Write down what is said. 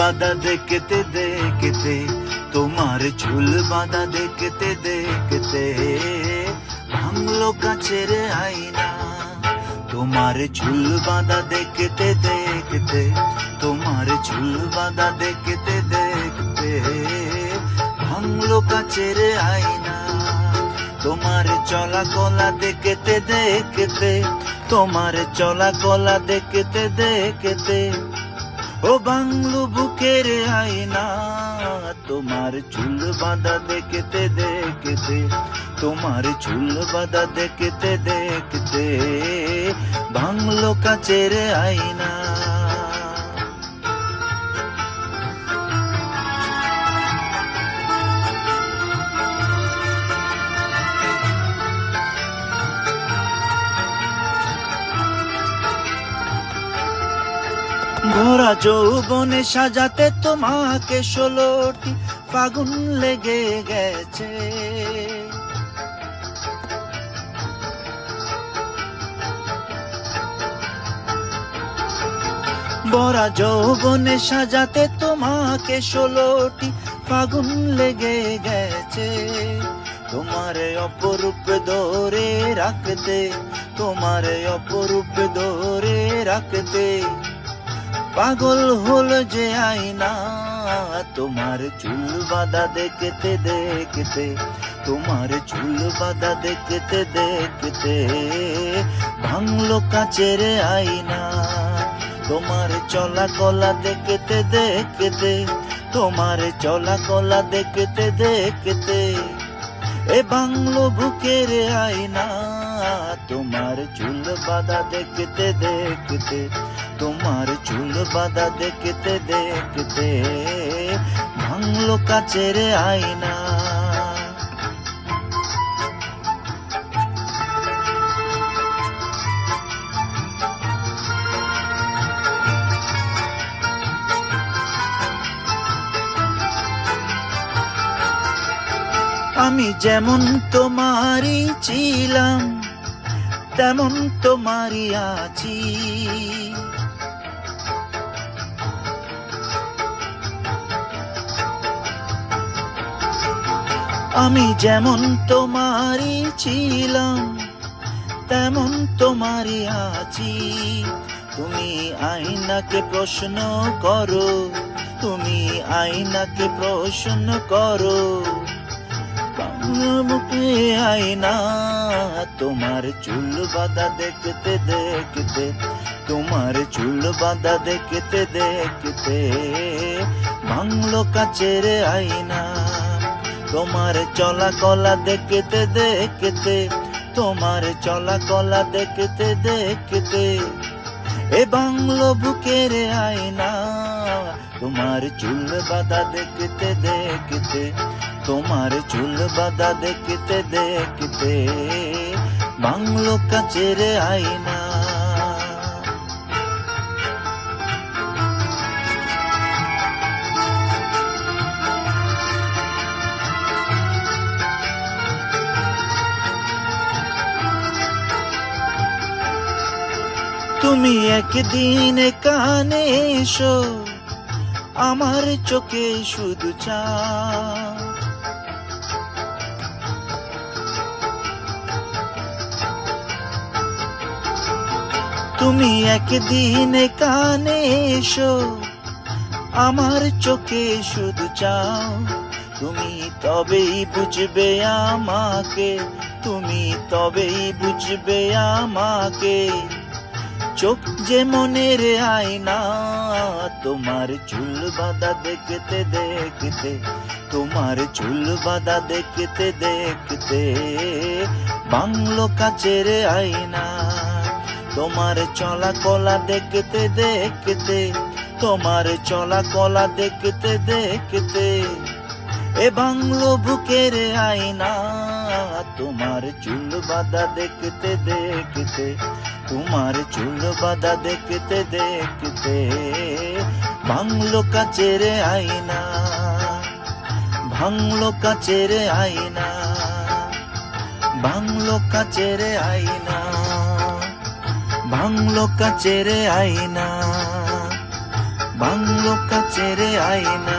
বাঁধা দেখতে দেখতে, তোমার চুল বাঁধা দেখতে দেখতে। ভাঙলো কাছের আইনা তোমার চুল বাঁধা দেখতে দেখতে। তোমার চুল বাঁধা দেখতে দেখতে। ভাঙলো কাছের আইনা তোমার চলা কলা দেখতে দেখতে। তোমার চলা কলা দেখতে দেখতে। ও বাংলো বুকের আয়না, তোমার চুল বাঁধা দেখতে দেখতে, তোমার চুল বাঁধা দেখতে দেখতে, বাংলো কাচের আইনা ভরা যৌবনে সাজাতে তোমাকে ষোলোটি ফাগুন লেগে গেছে। বরা যৌবনে সাজাতে তোমাকে ষোলোটি ফাগুন লেগে গেছে। তোমার অপরূপ ধরে রাখতে, তোমার অপরূপ ধরে রাখতে পাগল হল যে আইনা তোমার চুল বাঁধা দেখতে দেখতে, তোমার চুল বাঁধা দেখতে দেখতে, ভাঙলো কাচের আইনা তোমার চলা কলা দেখতে দেখতে, তোমার চলা কলা দেখতে দেখতে। এ বাংলো বুকের আইনা তোমার চুল বাঁধা দেখতে দেখতে, তোমার চুল বাঁধা দেখতে দেখতে ভাঙলো কাচের আইনা আমি যেমন তোমারই ছিলাম, তেমন তোমারই আছি। আমি যেমন তোমারই ছিলাম, তেমন তোমারই আছি। তুমি আইনাকে প্রশ্ন করো, তুমি আইনাকে প্রশ্ন করো। মুখে আইনা তোমার চুল বাঁধা দেখতে দেখতে, তোমার চুল বাঁধা দেখতে দেখতে, ভাঙলো কাচের আইনা তোমার চলা কলা দেখতে দেখতে, তোমার চলা কলা দেখতে দেখতে, এ বাংলো বুকের আয়না। তোমার চুল বাঁধা দেখতে দেখতে তোমার চুল বাঁধা দেখতে দেখতে বাংলো কাচের আয়না। তুমি একদিন কানে এসো, আমার চোখে শুধু চা তুমি একদিন কানে এসো, আমার চোখে শুধু চাও। তুমি তবেই বুঝবে আমাকে, তুমি তবেই বুঝবে আমাকে। চোখ যে মনের আয়না, তোমার চুল বাঁধা দেখতে দেখতে, তোমার চুল বাঁধা দেখতে দেখতে, বাংলো কাচের আয়না। তোমার চলা কলা দেখতে দেখতে, তোমার চলা কলা দেখতে দেখতে, এ বাংলো বুকের আয়না, তোমার চুল বাঁধা দেখতে দেখতে, তোমার চুল বাঁধা দেখতে দেখতে ভাঙলো কাচের আয়না ভাঙলো কাচের আয়না ভাঙলো কাচের আয়না। ভাঙলো কাচের আয়না বাংলো কাচের আয়না।